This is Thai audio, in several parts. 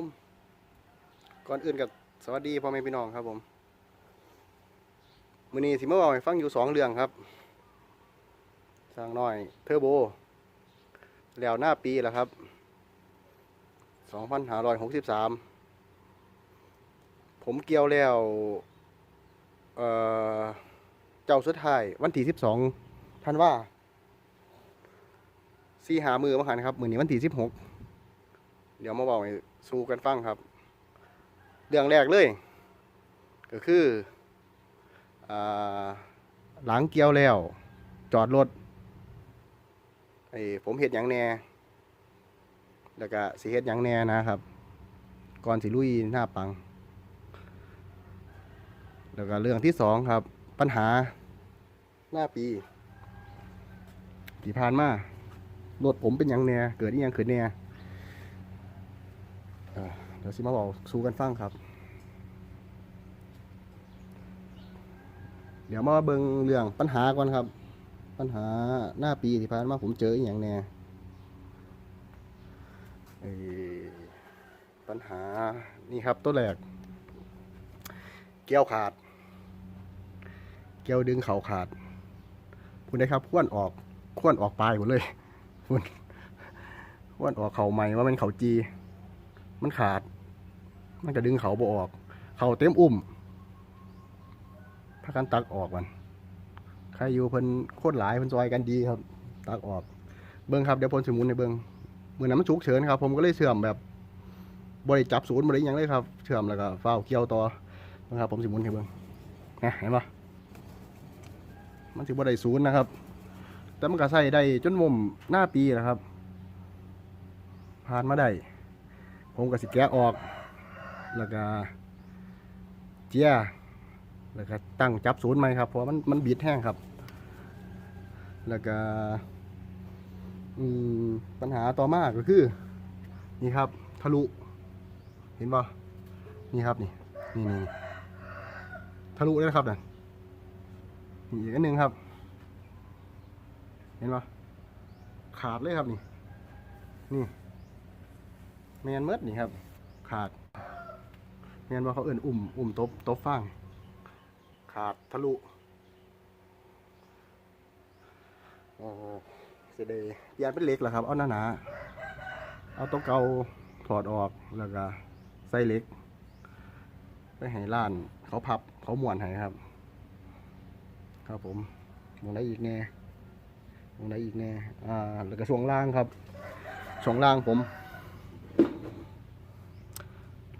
มก่อนอื่นกับสวัสดีพ่อแม่พี่น้องครับผมมือนี้สิมาบอกให้ฟังอยู่สองเรื่องครับสร้างน้อยเทอร์โบ แล้วหน้าปีแล้วครับ2563ผมเกี่ยวแล้วเออเจ้าสุดท้ายวันที่12ท่านว่าสี่หามือมาหันครับ มือนี้วันที่16เดี๋ยวมาบอกให้ สู้กันฟังครับ เรื่องแรกเลย ก็คืออ่าหลังเกี่ยวแล้ว จอดรถไอ้ผมเห็ดยังแหน่แล้วก็สิเฮ็ดยังแหน่นะครับ ก่อนสิลุยหน้าปัง แล้วก็เรื่องที่สองครับ ปัญหาหน้าปีที่ผ่านมารถผมเป็นยังแหน่เกิดอีหยังขึ้นแหน่ เดี๋ยวสิมาบอกสู้กันฟังครับ เดี๋ยวมาเบิ่งเรื่องปัญหาก่อนครับ ปัญหาหน้าปีที่ผ่านมาผมเจออีหยังแน่ปัญหานี่ครับตัวแรกเกี่ยวขาด เกี่ยวดึงเข่าขาดพูดได้ครับขวนออกขวนออกปลายหมดเลยพูดขวนออกเข่าใหม่ว่ามันเข่าจี มันขาด มันก็ดึงเขาบออก เขาเต็มอุ้มถ้ากันตักออกมันใครอยู่เพิ่นโคตรหลายเพิ่นซอยกันดีครับ ตักออก เบิ้งครับเดี๋ยวพลสมุนในเบิ้งมือนั้นมันฉุกเฉินครับ ผมก็เลยเชื่อมแบบบริจับศูนย์บริยังเลยครับเชื่อมแล้วก็เฝ้าวเกี่ยวต่อนะครับผมสมุนให้เบิ่งนะเห็นปะมันสิบริศูนย์นะครับ แต่มันก็ใส่ได้จนมุมหน้าปีนะครับ ผ่านมาได้ ผมก็สิแกะออก แล้วก็เจียแล้วก็ตั้งจับศูนย์ใหม่ครับ เพราะมันมันบิดแห้งครับ แล้วก็ปัญหาต่อมาก็คือ นี่ครับ ทะลุ เห็นป่ะนี่ครับนี่นี่นี่ทะลุเลยครับเนี่ยนี่อีกอันหนึ่งครับ เห็นป่ะขาดเลยครับนี่ นี่ แมนเมดนี่ครับ ขาดแมนว่าเขาเอื่นอุ่มอุ่มตบตบฟางขาดทะลุโอ้เสดเปลี่ยนเป็นเล็กแหละครับ เอาหนาหนาๆเอาตัวเก่าถอดออกแล้วก็ใส่เล็ก ไปให้ล้าน เขาพับเขาหมวนให้ครับ ครับผมมองได้อีกแน่มองได้อีกแน่อ่าแล้วก็ช่วงล่างครับช่วงล่างผม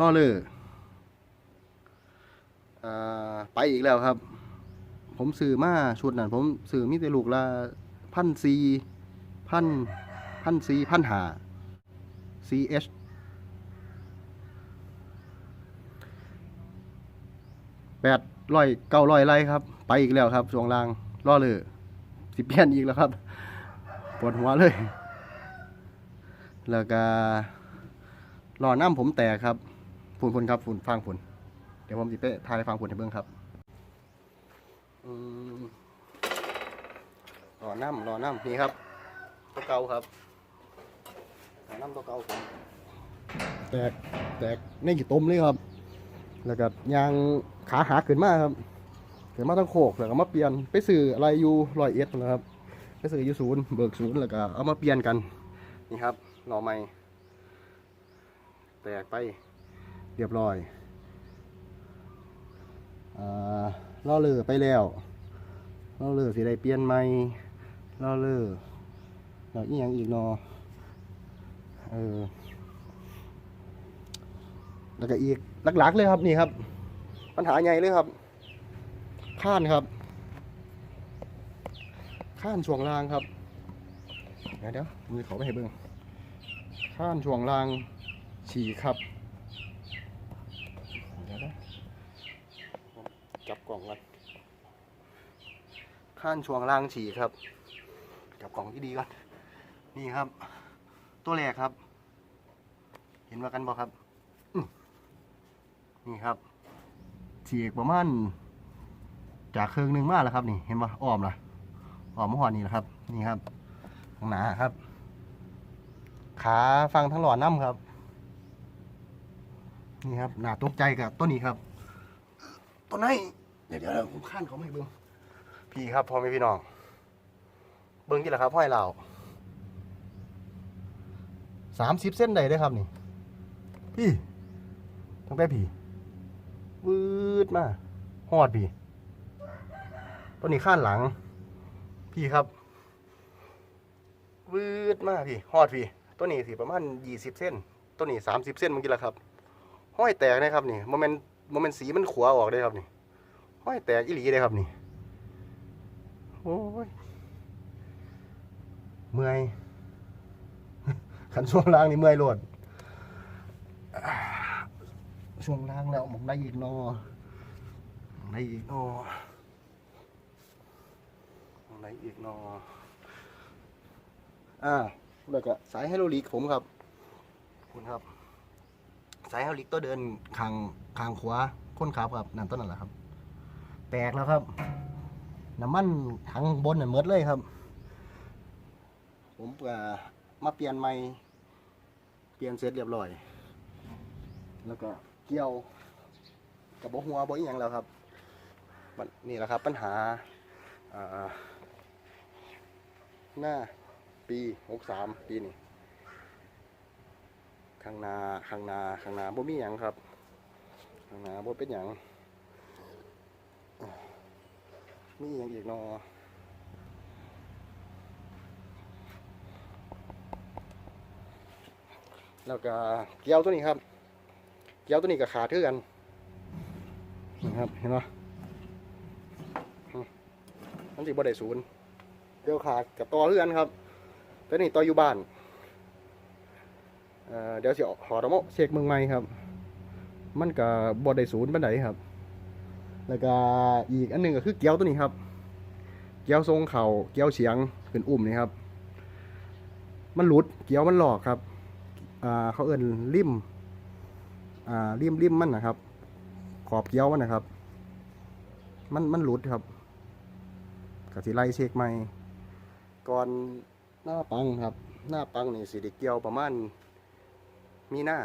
ล่อเลยอ่าไปอีกแล้วครับ ผมซื้อมาชุดนั้นผมซื้อมีแต่ลูกละพันซีพันพันซีพันหา CH แปดร้อยเก้าร้อยไรครับ ไปอีกแล้วครับช่วงล่างล่อเลยสิเปียนอีกแล้วครับปวดหัวเลย แล้วก็หล่อน้ำผมแตกครับ ฝุ่นฝุ่นครับฝุ่นฟางฝุ่นเดี๋ยวผมจะไปทายฟางฝุ่นให้เบิ่งครับอืมรอน้ำรอน้ำนี่ครับตัวเก่าครับรอน้ำตัวเก่าผมแตกแตกในกี่ต้มเลยครับ แล้วก็ยางขาหักขึ้นมาครับขึ้นมาต้องโคกแล้วก็มาเปลี่ยนไปซื้ออะไรอยู่รอยเอ็ดนะครับไปซื้ออยู่ศูนย์เบิกศูนย์แล้วก็เอามาเปลี่ยนกันนี่ครับรอใหม่แตกไป เรียบร้อยล่อเรือไปแล้วเราเลือสิได้เปลี่ยนใหม่เราเลือเราอีกอย่างอีกนอเออแล้วก็อีกหลักๆเลยครับนี่ครับ ปัญหาใหญ่เลยครับข้านครับ ข้านช่วงล่างครับเดี๋ยวเดี๋ยวมือเขาไปให้เบิ่งข้านช่วงล่างฉี่ครับ เดี๋ยวนะจับกล่องก่อน ข้านช่วงล่างฉี่ครับกับกล่องที่ดีก่อนนี่ครับ ตัวแรกครับ เห็นว่ากันบ่ครับนี่ครับฉีกประมาณจากเครื่องหนึ่งมากแล้วครับ นี่เห็นบ่อ้อมละอ้อมมหอดนี่แหละครับ นี่ครับข้างหนาครับ ขาฟังทั้งหลอดน้ำครับ นี่ครับหนาตกใจกับต้นนี้ครับต้นไหนเดี๋ยวเดี๋ยวเดี๋ยวผมข้านเขาไม่เบิ้ง พี่ครับพ่อแม่พี่น้อง เบิ้งกี่ละครับห้อยเหล่าสามสิบเส้นใดได้ครับนี่ พี่ตั้งแต่พี่วืดมาหอดพี่ต้นนี้ข้านหลัง พี่ครับวืดมาพี่หอดพี่ต้นนี้สิประมาณยี่สิบเส้นต้นนี้สามสิบเส้นเมื่อกี้ละครับ ห้อยแตกนะครับนี่โมเมนต์โมเมนต์สีมันขวาออกได้ครับนี่ ห้อยแตกอีหลีเลยครับนี่ โอ้ยเมื่อยขันช่วงล่างนี่เมื่อยโหลดช่วงล่างแล้วหมองได้อีกนอมองได้อีกนอมองได้อีกนออ่าแล้วก็สายไฮโดรลิกผมครับขอบคุณครับ สายไฮโดรลิกตัวเดินคางคางขวาค้นขับครับนั่นต้นนั่นแหละครับ แตกแล้วครับ น้ำมันถังบนเนี่ยหมดเลยครับ ผมมาเปลี่ยนใหม่เปลี่ยนเสร็จเรียบร้อย แล้วก็เกี่ยวกับบ่หัวบ่อีหยังแล้วครับนนี่แหละครับปัญหาหน้าปีหกสามปีนี้ข้างนาข้างนาข้างนาบ่มีหยังครับข้างนาบ่เป็นหยัง มีอย่างอีกนอแล้วก็เกลียวตัวนี้ครับ เกลียวตัวนี้ก็ขาดเท่ากันนะครับเห็นไหมมันสิบ่ได้ศูนย์เกลียวขาดกับต่อเท่ากันครับตัวนี้ต่ออยู่บ้านเเดี๋ยวสิเอาหอดโมเช็คเมืองใหม่ครับ มันก็บ่ได้ศูนย์ปานใดครับ แล้วก็อีกอันหนึ่งก็คือเกี๊ยวตัวนี้ครับ เกี๊ยวทรงเข่าเกี๊ยวเฉียงขึ้นอุ่มนี่ครับ มันหลุดเกี๊ยวมันหลอกครับอ่าเขาเอิ่นริมอ่าริมริมมันนะครับ ขอบเกี๊ยวมันนะครับ มันมันหลุดครับกสิไล่เช็คใหม่ก่อนหน้าปังครับ หน้าปังนี่สิได้เกี๊ยวประมาณมีหน้า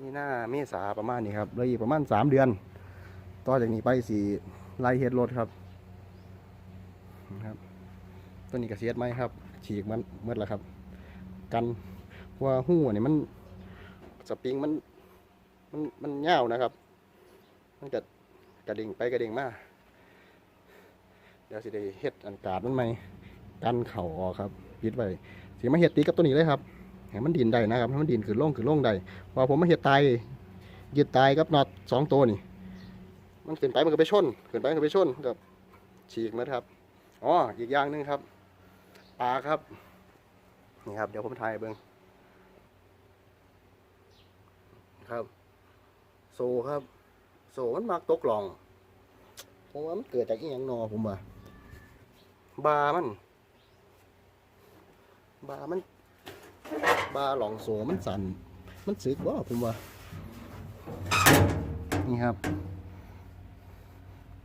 มีหน้าเมษาประมาณนี้ครับเลยประมาณสามเดือน ต่อจากนี้ไปสี่ไล่เฮ็ดรถครับนะครับ ตัวนี้กระเสียดไหมครับ ฉีกมันเมื่อแล้วครับ กันว่าหู้นี่มันสปริงมันมันมันยาวนะครับ มันจะกระดิ่งไปกระดิ่งมาเดี๋ยวสิได้เฮ็ดอันกาดมันไหมกันเข่าออกครับปิดไว้สิมาเฮ็ดตีกับตัวนี้เลยครับให้มันดินได้นะครับมันดินขึ้นลงขึ้นลงได้เพอผมมาเฮ็ดตายยึดตายกับน็อตสองตัวนี่ มันขึ้นไปมันก็ไปชนขึ้นไปมันก็ไปชนกับฉีกหมดครับอ๋ออีกอย่างหนึงครับปลาครับนี่ครับ เดี๋ยวผมถ่ายเบิ้งครับ โซครับ โซมันมักตกหลองผมว่ามันเกิดจากอีหยังนอผมว่าบามัน บามัน บาหลองโซมันสั่นมันสึกว่าผมว่านี่ครับ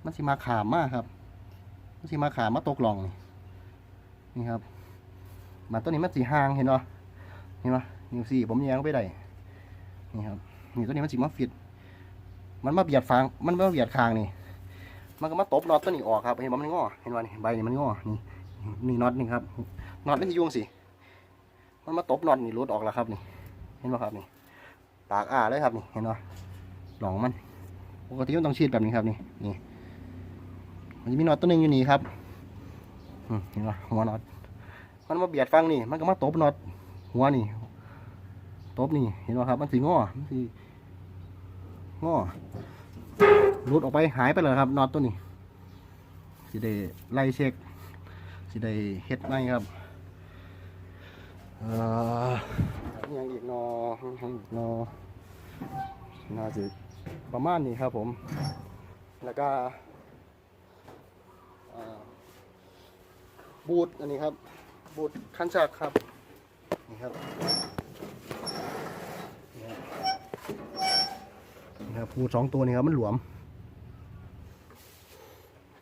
มันสิมาขามมากครับ มันสิมาขามมาตกหลอง นี่ครับมาต้นนี้มันสีห่างเห็นป่เห็นป่นิ้วสี่ผมแยงไปได้นี่ครับนี่ต้นนี้มันสีมาฟิตมันมาเบียดฟางมันมาเบียดคางนี่ มันก็มาตบน็อตต้นนี้ออกครับเห็นป่มันงอเห็นป่นี่ใบนี่มันงอนี่นี่น็อตนี่ครับน็อตมันจะยุ่งสิมันมาตบน็อตนี่รุดออกแล้วครับนี่ เห็นป่ครับนี่ปากอ้าเลยครับนี่เห็นป่หลองมันปกติมันต้องฉีดแบบนี้ครับนี่นี่ มันจะมีน็อตตัวหนึงอยู่นี่ครับเห็นปะหัวน็อตมันมาเบียดฟังนี่ มันก็มาตบน็อตหัวนี่ตบนี่เห็นปะครับ มันสีงอมันสีงอหลุดออกไปหายไปเลยครับน็อตตัวนี้สิได้ไล่เช็คสิได้เฮ็ดไหมครับเอ่อยังอีกนอยังอีกนอน่าจะประมาณนี้ครับผม แล้วก็อ่า บูทอันนี้ครับ บูทคันชักครับ นี่ครับนี่ครับบูทสองตัวนี้ครับมันหลวม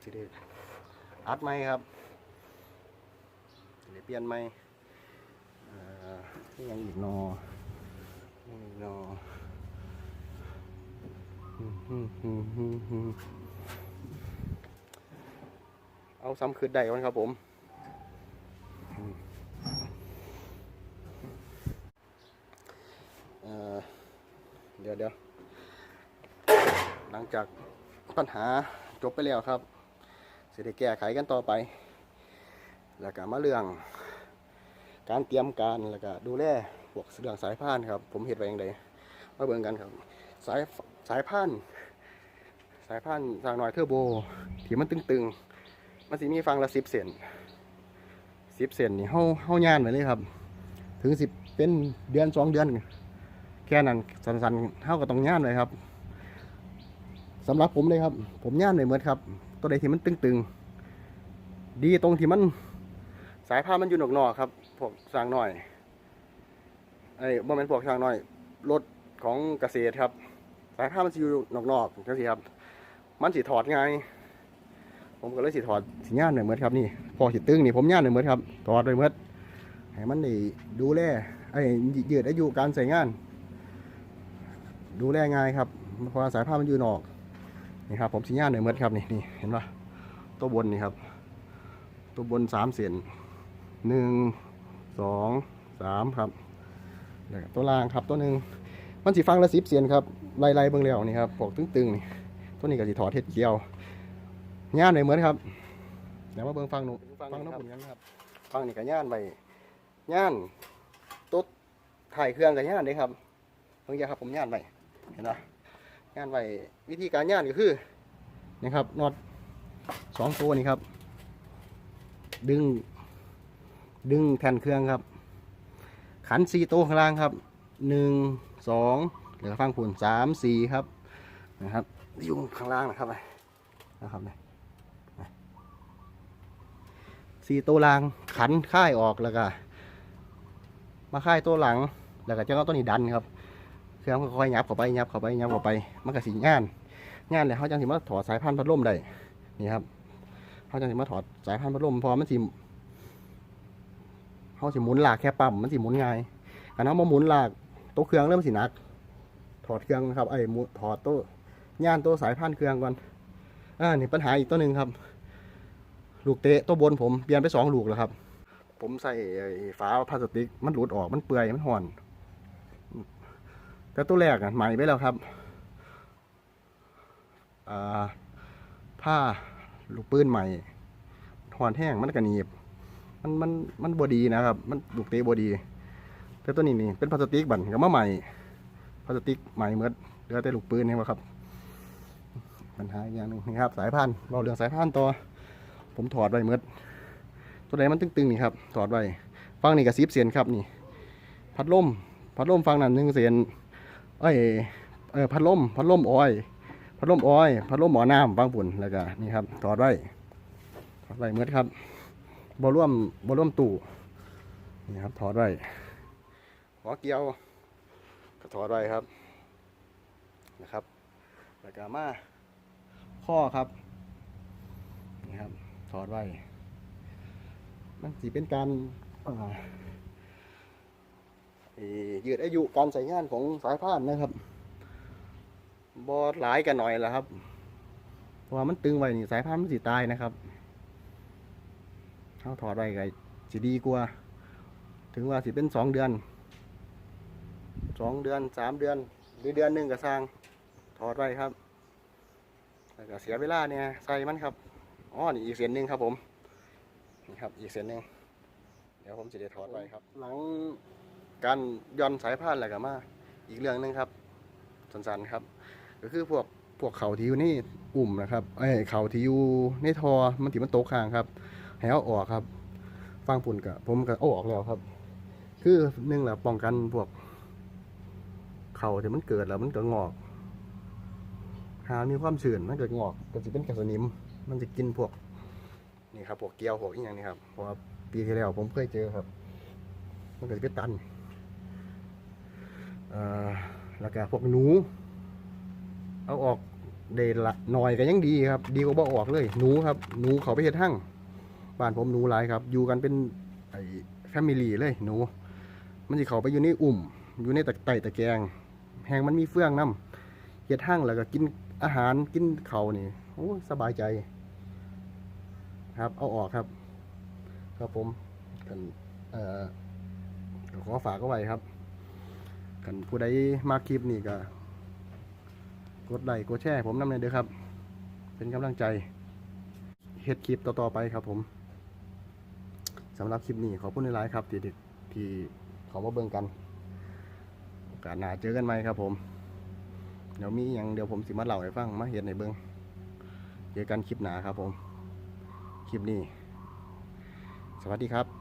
สิเดอัดไหมครับเดเปลี่ยนไหมนี่ยังอีกนอนี่อีกนออืมอืมอืมอืมอืมเอาซ้ำคืนได้ก่อนครับผมอืม เดี๋ยวเดี๋ยวหลังจากปัญหาจบไปแล้วครับเสิได้แก้ไขกันต่อไป แล้วก็มาเรื่อง การเตรียมการแล้วก็ดูแลพวกเรื่องสายพานครับ ผมเห็นไว้อย่างไรมาเบิ่งกันครับ สายสายพานสายพานสางหน่อยเทอร์โบที่มันตึงๆ มันสิมีฟังละสิบเซนสิบเซนนี่เฮาเฮาย่านไปเลยครับ ถึงสิบเป็นเดือนสองเดือน ค่นั้นสันๆเท่ากับต้องย่านเลยครับสำหรับผมเลยครับ ผมย่านเลยเหมือนครับ ตัวใดที่มันตึงๆ ดีตรงที่มัน สายพานมันอยู่นอกๆครับพวกสร้างหน่อยไอ้บ่แม่นพวกสร้างหน่อยรถของเกษตรครับ สายพานมันอยู่นอกๆจังซี่ครับ มันสิถอดง่ายผมก็เลยสิถอดสิย่านหน่อยเหมือนครับนี่พอสิตึงนี่ผมย่านหน่อยเหมือนครับถอดเลยเหมือนให้มันนี่ดูแลไอ้ยืดอายุการใช้งาน ดูแลง่ายครับเพราะสายพามันอยู่นอกนี่ครับผมสิย่านหน่อยเมือนครับนี่นี่เห็นปะตัวบนนี่ครับ ตัวบนสามเส้นหนึ่งสองสามครับแล้วตัวล่างครับตัวหนึ่งมันสีฟังละสิบเสียนครับไล่ๆเบิ่งแล้วนี่ครับพวกตึงๆนี่ตัวนี้ก็สีถอดเท็ดเกี่ยวย่านเลยเมือนครับเดี๋ยวมาเบิ่งฟังหนูฟังน้ำปุ่นกันครับฟังนี่ก็ย่านไปย่านตุ๊ดถ่ายเครื่องกับย่านเด้ครับเพิ่งจะครับผมย่านไป เห็นไหมย่านไปวิธีการย่านก็คือนี่ครับน็อตสองตัวนี่ครับ ดึง ดึงแผ่นเครื่องครับ ขันสี่ตัวข้างล่างครับหนึ่งสองเหลือฟังผุนสามสี่ครับนะครับอยู่ข้างล่างนะครับไปนะครับเนี่ยสี่ตัวล่างขันค่ายออกแล้วก็มาค่ายตัวหลังแล้วก็จะเอาตัวนี้ดันครับ เครื่องค่อยๆยับเข้าไปยับเข้าไปยับเข้าไป มันก็สีงานงานเลยเขาจังสิมาถอดสายพันธุ์พัดลมได้นี่ครับเขาจะมาถอดสายพันธุ์พัดลมพอมันสิเขาสิหมุนหลากแค่ปั๊มมันสิหมุนง่ายอันนั้นมาหมุนหลากตัวเครื่องเริ่มสินัก ถอดเครื่องนะครับไอ้หมุถอดตัวย่านตัวสายพันธุ์เครื่องก่อนอ่านี่ปัญหาอีกตัวหนึ่งครับ ลูกเตะตัวบนผมเปลี่ยนไปสองลูกแล้วครับ ผมใส่ไอ้ฝาพลาสติกมันหลุดออกมันเปื่อยมันห่อน แต่ตัวแรกอะใหม่ไปแล้วครับอ่าผ้าลูกปืนใหม่ถอนแห้งมันก็หนีบ มันมันมันบอดีนะครับ มันลูกเตะบอดี แต่ตัวนี้นี่เป็นพลาสติกบั่นกับมาใหม่พลาสติกใหม่เมื่อเหลือแต่ลูกปืนนี่วะครับ ปัญหาอย่างนึงนี่ครับสายพันธุ์เราเรื่องสายพันธุ์ตัวผมถอดไว้เมื่อตัวไหนมันตึงๆนี่ครับถอดไว้ฟังนี่กับซิบเสียนครับนี่ พัดลมพัดลมฟังนั่นหนึ่งเสียน เอ้ยเออพัดลมพัดลมอ้อยพัดลมอ้อยพัดลมหมอน้ำบางปุ่นแล้วก็นี่ครับถอดไว้ถอดไว้เมื่อครับบอร่วมบอร่วมตู้นี่ครับถอดไว้หัวเกียวก็ถอดไว้ครับนะครับแล้วก็มาข้อครับนี่ครับถอดไว้มันสีเป็นการอ่า ยืดอายุการใช้งานของสายพานนะครับบอหลายกันหน่อยแหละครับเพราะว่ามันตึงไว้นี่สายพันมันสิตายนะครับเขาถอดไว้ก็สิดีกว่า ถึงว่าสิเป็นสองเดือนสองเดือนสามเดือน หรือเดือนหนึ่งก็สร้างถอดไว้ครับแล้วก็เสียเวลาเนี่ยใส่มันครับอ๋อนี่อีกเส้นหนึ่งครับผมนี่ครับอีกเส้นหนึ่งเดี๋ยวผมจะได้ถอดไว้ครับ หลัง การย่อนสายพานอะไรกันมาอีกเรื่องหนึงครับสั้นๆครับ ก็คือพวกพวกเขาที่อยู่ในอุ่มนะครับไอ้เขาที่อยู่ในทอมันที่มันโตกค้างครับให้เอาออกครับฟังปุ่นกับผมก็เอาออกแล้วครับ คือหนึ่งแหละป้องกันพวก เขาที่มันเกิดแล้วมันก็งอกหามีความชื้นมันเกิดงอกก็จะเป็นกระสนิม มันจะกินพวกนี่ครับพวกเกลียวพวกอีกอย่างนี้ครับเพราะว่าปีที่แล้วผมเคยเจอครับ มันก็จะเป็นตัน แล้วก็พวกหนู เอาออกเดละหน่อยก็ยังดีครับ ดีกว่าบ่ออกเลยหนูครับหนูเขาไปเฮ็ดหั่งบ้านผมหนูหลายครับ อยู่กันเป็นไอ้แฟมิลี่เลยหนู มันสิเขาไปอยู่ในอุ่ม อยู่ในตะไตตะแกงแหงมันมีเฟืองน้ำฮ็ดห้างแล้วก็กินอาหารกินเขานี่โอ้สบายใจ ครับ เอาออกครับ ครับผมกันเอ่อขอฝากเอาไว้ครับ กันผู้ใดมาคลิปนี่ก็กดไลค์กดแชร์ให้ผมนำเลยเด้อครับ เป็นกำลังใจเฮ็ดคลิปต่อๆไปครับผมสำหรับคลิปนี้ขอบคุณหลายครับ ที่ที่ขามาเบิ่งกันโอกาสหน้าเจอกันไหมครับผม เดี๋ยวมีอย่างเดี๋ยวผมสิมาเล่าให้ฟังมาเห็นในเบิ่งเจอกันคลิปหน้าครับผม คลิปนี้ สวัสดีครับ